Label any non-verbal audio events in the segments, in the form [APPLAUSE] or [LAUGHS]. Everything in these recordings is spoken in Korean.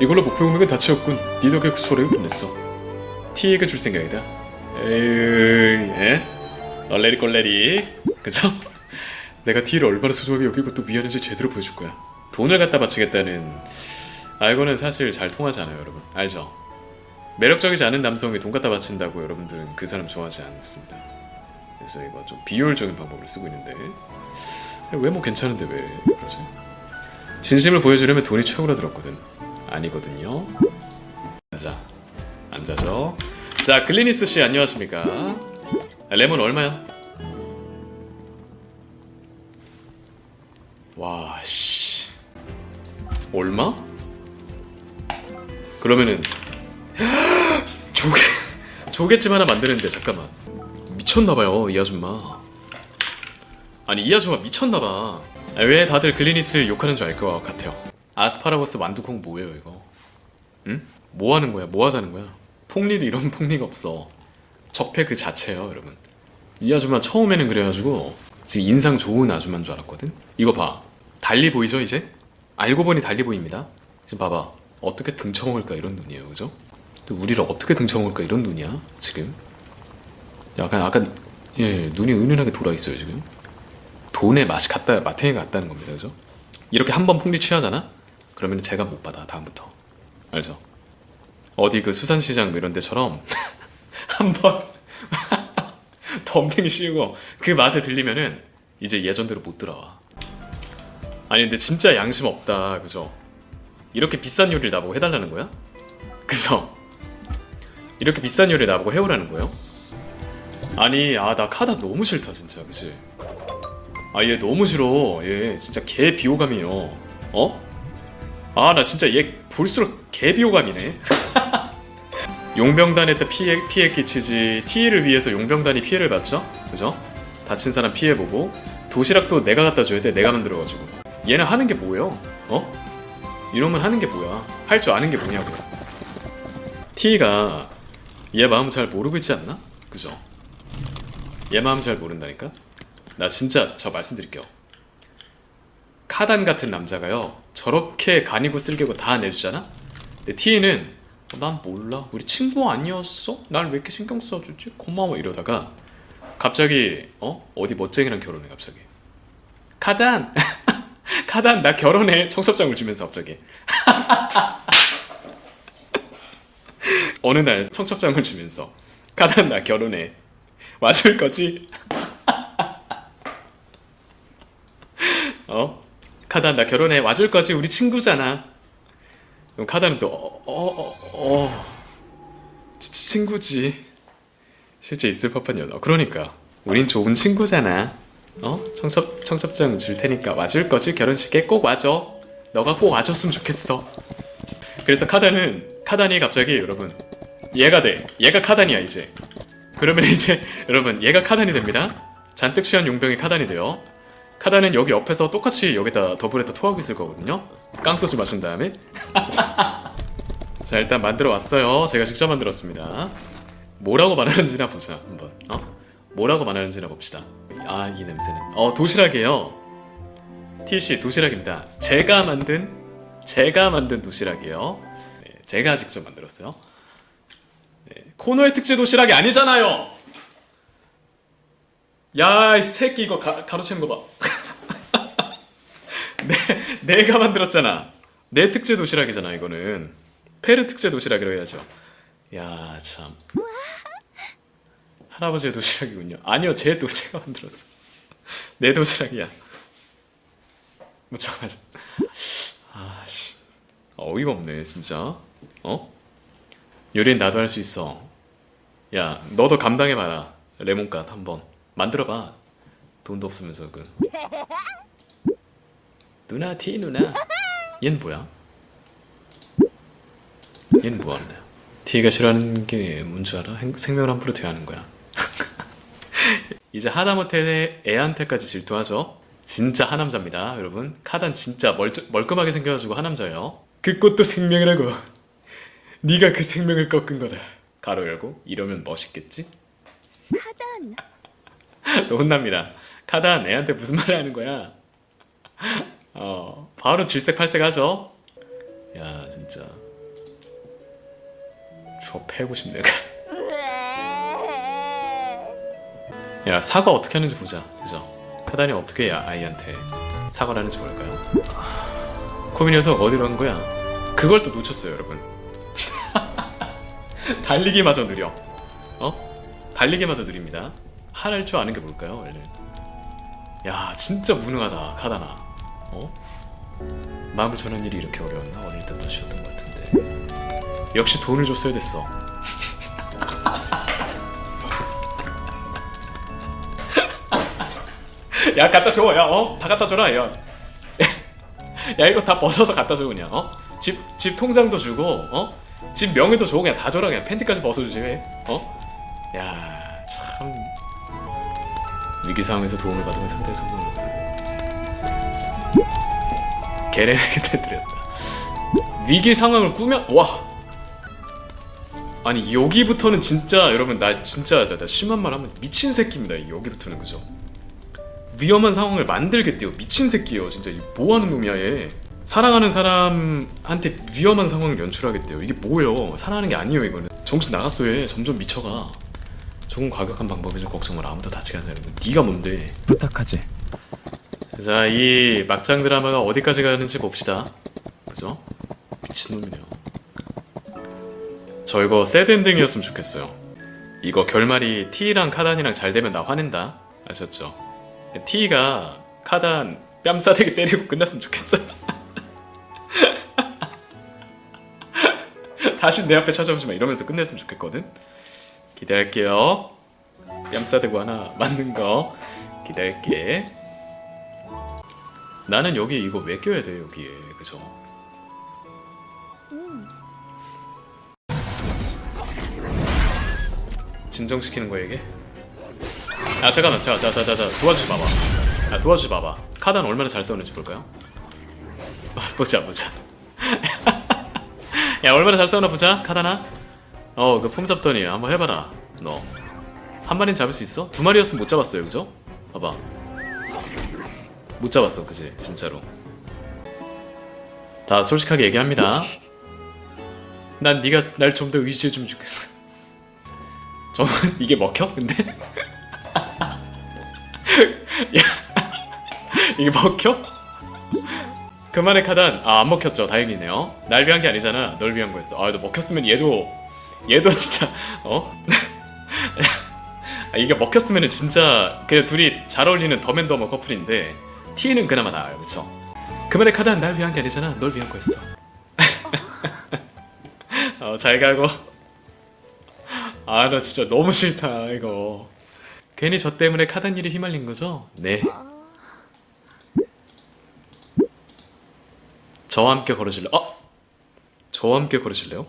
이걸로 목표 금액은 다 채웠군. 니 덕에 구소를 끝냈어. T에게 줄 생각이다. 에이, 예? 얼레리 꼴레리. 그죠? [LAUGHS] 내가 T를 얼마나 소중하게 여기고 또 위하는지 제대로 보여줄 거야. 돈을 갖다 바치겠다는 알고는 사실 잘 통하지 않아요, 여러분. 알죠? 매력적이지 않은 남성이 돈 갖다 바친다고 여러분들은 그 사람 좋아하지 않습니다. 그래서 이거 좀 비효율적인 방법을 쓰고 있는데 외모 괜찮은데 왜 그러지? 진심을 보여주려면 돈이 최고로 들었거든. 아니거든요. 자, 앉아죠. 자, 글리니스 씨 안녕하십니까? 아, 레몬 얼마야? 와, 씨. 얼마? 그러면은 [GASPS] 조개 조개찜 하나 만드는데 잠깐만 미쳤나 봐요 이 아줌마. 아니 이 아줌마 미쳤나봐. 아, 왜 다들 글리니스를 욕하는 줄 알 것 같아요. 아스파라거스 완두콩 뭐예요 이거? 응? 뭐 하는 거야? 뭐 하자는 거야? 폭리도 이런 [LAUGHS] 폭리가 없어. 적폐 그 자체예요, 여러분. 이 아줌마 처음에는 그래가지고 지금 인상 좋은 아줌마인 줄 알았거든. 이거 봐, 달리 보이죠 이제? 알고 보니 달리 보입니다. 지금 봐봐, 어떻게 등쳐먹을까 이런 눈이에요, 그죠? 또 우리를 어떻게 등쳐먹을까 이런 눈이야 지금. 약간 약간 예 눈이 은은하게 돌아 있어요 지금. 돈의 맛이 같다, 마탱이가 같다는 겁니다, 그죠? 이렇게 한 번 폭리 취하잖아? 그러면 제가 못 받아 다음부터 알죠? 어디 그 수산시장 뭐 이런 데처럼 [LAUGHS] 한번 [LAUGHS] 덤탱이 씌우고 그 맛에 들리면은 이제 예전대로 못 들어와. 아니 근데 진짜 양심 없다, 그죠? 이렇게 비싼 요리를 나보고 해달라는 거야? 그죠? 이렇게 비싼 요리 나보고 해오라는 거예요? 아니 아 나 카다 너무 싫다 진짜 그치? 아 얘 너무 싫어 얘 진짜 개 비호감이에요 어? 아 나 진짜 얘 볼수록 개 비호감이네 [LAUGHS] 용병단한테 피해, 피해 끼치지 T를 위해서 용병단이 피해를 받죠? 그죠? 다친 사람 피해보고 도시락도 내가 갖다 줘야 돼 내가 만들어가지고 얘는 하는 게 뭐예요? 어? 이놈은 하는 게 뭐야 할 줄 아는 게 뭐냐고 T가 얘 마음 잘 모르고 있지 않나? 그죠? 얘 마음 잘 모른다니까? 나 진짜 저 말씀드릴게요 카단 같은 남자가요 저렇게 간이고 쓸개고 다 내주잖아? 근데 T는 어, 난 몰라 우리 친구 아니었어? 날 왜 이렇게 신경 써주지? 고마워 이러다가 갑자기 어? 어디 멋쟁이랑 결혼해 갑자기 카단! 카단 [LAUGHS] 나 결혼해 청첩장을 주면서 갑자기 [LAUGHS] 어느 날 청첩장을 주면서 카단 나 결혼해 맞을 거지? [LAUGHS] 어? 카단 나 결혼해. 와줄 거지 우리 친구잖아. 그럼 카단은 또 어 어 어 어, 어, 어. 치- 친구지. 실제 있을 법한 여자 그러니까. 우린 좋은 친구잖아. 어? 청첩, 청첩장 줄 테니까 와줄 거지. 결혼식에 꼭 와줘. 너가 꼭 와줬으면 좋겠어. 그래서 카단은 카단이 갑자기 여러분 얘가 돼. 얘가 카단이야 이제. 그러면 [LAUGHS] 이제 여러분 얘가 카단이 됩니다. 잔뜩 취한 용병이 카단이 돼요 카단은 여기 옆에서 똑같이 여기다 더블에다 토하고 있을 거거든요. 깡 소주 마신 다음에. [LAUGHS] 자 일단 만들어 왔어요. 제가 직접 만들었습니다. 뭐라고 말하는지나 보자 한번. 어? 뭐라고 말하는지나 봅시다. 아 이 냄새는. 어 도시락이에요. TC 도시락입니다. 제가 만든 제가 만든 도시락이에요. 네, 제가 직접 만들었어요. 네, 코노의 특제 도시락이 아니잖아요! 야 이 새끼 이거 가, 가로채는 거봐 내, 내가 만들었잖아. 내 특제 도시락이잖아 이거는. 페르 특제 도시락이라고 해야죠. 야 참. 할아버지의 도시락이군요. 아니요 제 도시락 만들었어. 내 도시락이야. 뭐 잠깐만 아씨. 어이가 없네 진짜. 어? 요리는 나도 할 수 있어. 야 너도 감당해봐라. 레몬갓 한번. 만들어봐. 돈도 없으면서 그 누나 티 누나. 얜 뭐야? 얜 뭐하는데? 티가 싫어하는 게 뭔지 알아? 행- 생명을 함부로 대하는 거야. [LAUGHS] 이제 하다못해 애한테까지 질투하죠. 진짜 하남자입니다 여러분. 카단 진짜 멀, 멀끔하게 생겨가지고 하남자예요. 그 꽃도 생명이라고. 네가 그 생명을 꺾은 거다. 가로 열고 이러면 멋있겠지? [LAUGHS] 또 혼납니다. 카단 애한테 무슨 말을 하는 거야 어 바로 질색팔색 하죠 야 진짜 저 패고 싶네. 야 사과 어떻게 하는지 보자. 그죠? 카단이 어떻게 아이한테 사과를 하는지 볼까요? 코미 녀석 어디로 간 거야? 그걸 또 놓쳤어요, 여러분. [LAUGHS] 달리기마저 느려. 어? 달리기마저 느립니다. 하할 줄 아는 게 뭘까요, 원래? 야, 진짜 무능하다, 카다나. 어? 마음을 전하는 일이 이렇게 어려웠나? 어릴 때도 쉬웠던 것 같은데. 역시 돈을 줬어야 됐어. [LAUGHS] 야, 갖다 줘, 야, 어? 다 갖다 줘라, 야. [LAUGHS] 야, 이거 다 벗어서 갖다 줘, 그냥, 어? 집, 집 통장도 주고, 어? 집 명의도 줘, 그냥 다 줘라, 그냥 팬티까지 벗어주지, 왜? 어? 야, 참. 위기 상황에서 도움을 받으면 상대의 성공을 개레에게 대드렸다. 위기 상황을 꾸며 와. 아니 여기부터는 진짜 여러분 나 진짜 나, 나 심한 말 하면 미친 새끼입니다. 이 여기부터는 그죠? 위험한 상황을 만들겠대요. 미친 새끼예요. 진짜 이뭐 하는 놈이야 얘. 사랑하는 사람한테 위험한 상황을 연출하겠대요. 이게 뭐예요? 사랑하는 게 아니에요 이거는. 정신 나갔어 얘. 점점 미쳐가. 조금 과격한 방법에 좀 걱정 마라. 아무도 하지 않는 네가 뭔데? 부탁하지. 자, 이 막장 드라마가 어디까지 가는지 봅시다. 그죠? 미친놈이네요. 저 이거 새드 엔딩이었으면 좋겠어요. 이거 결말이 T랑 카단이랑 잘 되면 나 화낸다. 아셨죠? T가 카단 뺨싸대기 때리고 끝났으면 좋겠어요. [LAUGHS] 다시 내 앞에 찾아오지 마 이러면서 끝냈으면 좋겠거든. 기대할게요. 뺨싸대고 하나 맞는 거 기대할게. 나는 여기 이거 왜 껴야 돼 여기에 그죠? 진정시키는 거야 이게? 아 잠깐만 자자자자자 도와주지 마봐 아 도와주지 마봐 카단 얼마나 잘 싸우는지 볼까요? 아, 보자 보자 [LAUGHS] 야 얼마나 잘 싸우나 보자 카단아 어그 품 잡더니 한번 해봐라 너 한 마리는 잡을 수 있어? 두 마리였으면 못 잡았어요 그죠? 봐봐 못 잡았어 그지? 진짜로. 다 솔직하게 얘기합니다. 난 네가 날 좀 더 의지해주면 좋겠어. [LAUGHS] 저 이게 먹혀? 근데? [LAUGHS] 야, 이게 먹혀? 그만해 카단. 아 안 먹혔죠. 다행이네요. 날 위한 게 아니잖아. 널 위한 거였어. 아너 먹혔으면 얘도 얘도 진짜 어? [LAUGHS] 아, 이게 먹혔으면 진짜 그냥 둘이 잘 어울리는 더맨더머 커플인데 T는 그나마 나아요 그쵸? 그만해 카단 날 위한 게 아니잖아 널 위한 거였어 [LAUGHS] 어, 잘 가고 아 나 진짜 너무 싫다 이거 괜히 저 때문에 카단 일이 휘말린 거죠? 네 저와 함께 걸으실래요? 어? 저와 함께 걸으실래요?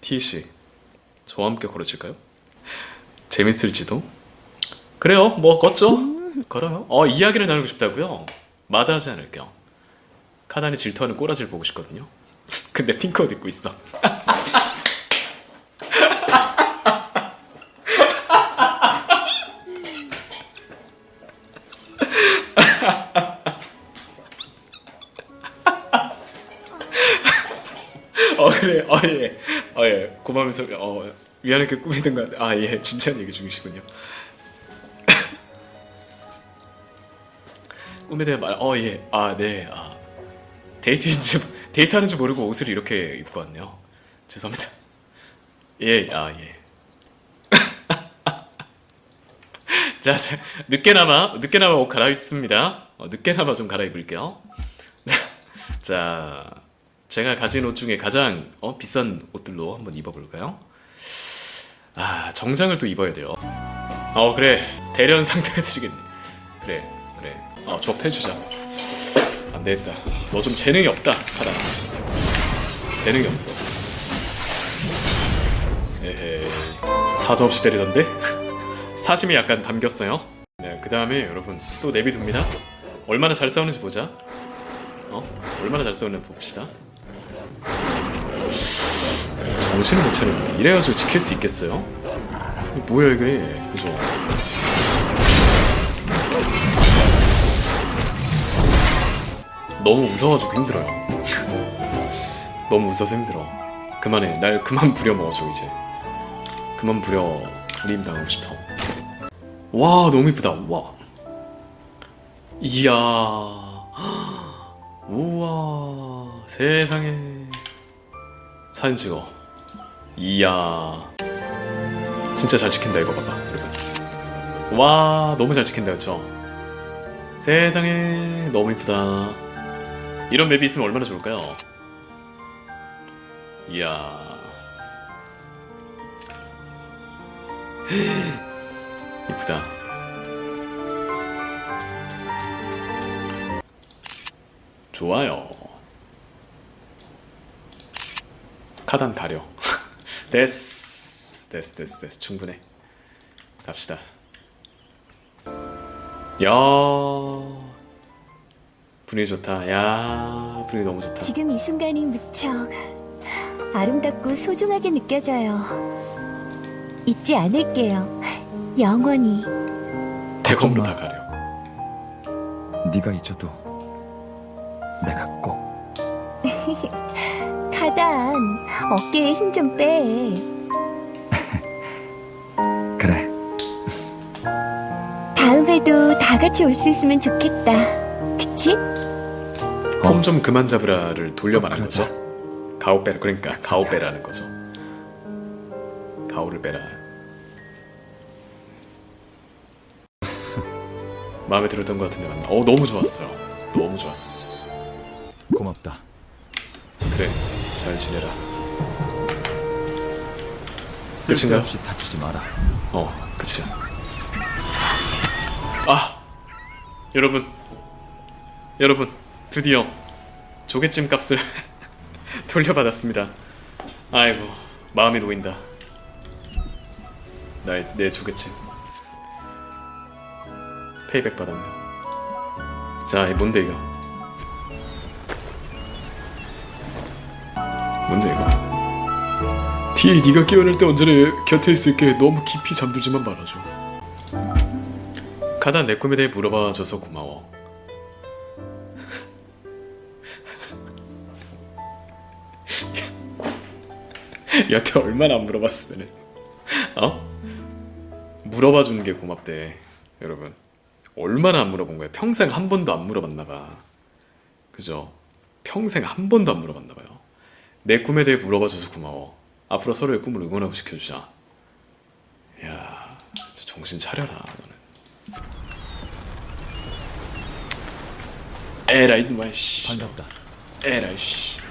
T씨 저와 함께 걸으실까요? 재밌을지도? 그래요 뭐 걷죠 걸어요? 어 이야기를 나누고 싶다고요? 마다하지 않을게요 카단이 질투하는 꼬라지를 보고 싶거든요. [LAUGHS] 근데 핑크 옷 입고 있어. [LAUGHS] 어 그래. 어예어예. 고마우면서 어 미안하게 같아. 아예. 진지한 얘기 중이시군요 꿈에 대한 말어 예 아 네 아. 데이트인지 [LAUGHS] 데이트하는지 모르고 옷을 이렇게 입고 왔네요. 죄송합니다. 예 아 예. [LAUGHS] 자, 자 늦게나마 늦게나마 옷 갈아입습니다. 어, 늦게나마 좀 갈아입을게요. 자 제가 가진 옷 중에 가장 어, 비싼 옷들로 한번 입어볼까요? 아 정장을 또 입어야 돼요. 어 그래. 대련 상태가 [LAUGHS] 되시겠네. 그래 그래 어 접해주자. 안 되겠다. 너 좀 재능이 없다 하라. 재능이 없어. 에헤 사저 없이 때리던데 [LAUGHS] 사심이 약간 담겼어요. 네 그 다음에 여러분 또 내비둡니다. 얼마나 잘 싸우는지 보자. 어 얼마나 잘 싸우는지 봅시다. 정신을 못 차리네. 이래가지고 지킬 수 있겠어요? 뭐야 이게 그죠? 너무 무서워가지고 힘들어요. 너무 웃어서 힘들어. 그만해. 날 그만 부려먹어줘 이제. 그만 부려. 불임 당하고 싶어. 와 너무 이쁘다. 와. 이야. [GASPS] 우와. 세상에. 사진 찍어. 이야. 진짜 잘 찍힌다 이거 봐봐. 와 너무 잘 찍힌다 그쵸? 세상에 너무 이쁘다. 이런 맵이 있으면 얼마나 좋을까요? 이야. [GASPS] 이쁘다. 좋아요. 카단 가려. 됐어. 됐어, 됐어, 됐어. 충분해. 갑시다. 야. 분위기 좋다. 야, 분위기 너무 좋다. 지금 이 순간이 무척 아름답고 소중하게 느껴져요. 잊지 않을게요. 영원히. 대검으로. 다 가려. 네가 잊어도 내가 꼭 [LAUGHS] 카단, 어깨에 힘 좀 빼. [LAUGHS] 그래 다음에도 다 같이 올 수 있으면 좋겠다. 그치? 폼 좀 그만 잡으라를 돌려 말하는 그러자. 거죠. 가오 빼라. 그러니까 가오 빼라는 거죠. 가오를 빼라. [LAUGHS] 마음에 들었던 것 같은데 맞나? 어 너무 좋았어. 너무 좋았어. 고맙다 그래 잘 지내라. 쓸데없이 다치지 마라 어 그치. 아 여러분 여러분 드디어 조개찜 값을 [LAUGHS] 돌려받았습니다. 아이고 마음이 놓인다. 나의 내 조개찜 페이백 받았네. 자, 이 뭔데 이거? 뭔데 이거? 뒤에 네가 깨어날 때 언제나 곁에 있을게. 너무 깊이 잠들지만 말아줘. 가다 내 꿈에 대해 물어봐줘서 고마워. 여태 얼마나 안 물어봤으면은. 어? 물어봐 주는 게 고맙대 여러분. 얼마나 안 물어본 거야? 평생 한 번도 안 물어봤나 봐. 그죠? 평생 한 번도 안 물어봤나 봐요. 내 꿈에 대해 물어봐 줘서 고마워. 앞으로 서로의 꿈을 응원하고 시켜주자. 야 정신 차려라 너는. 에라이 놈아 씨. 반갑다. 에라이 씨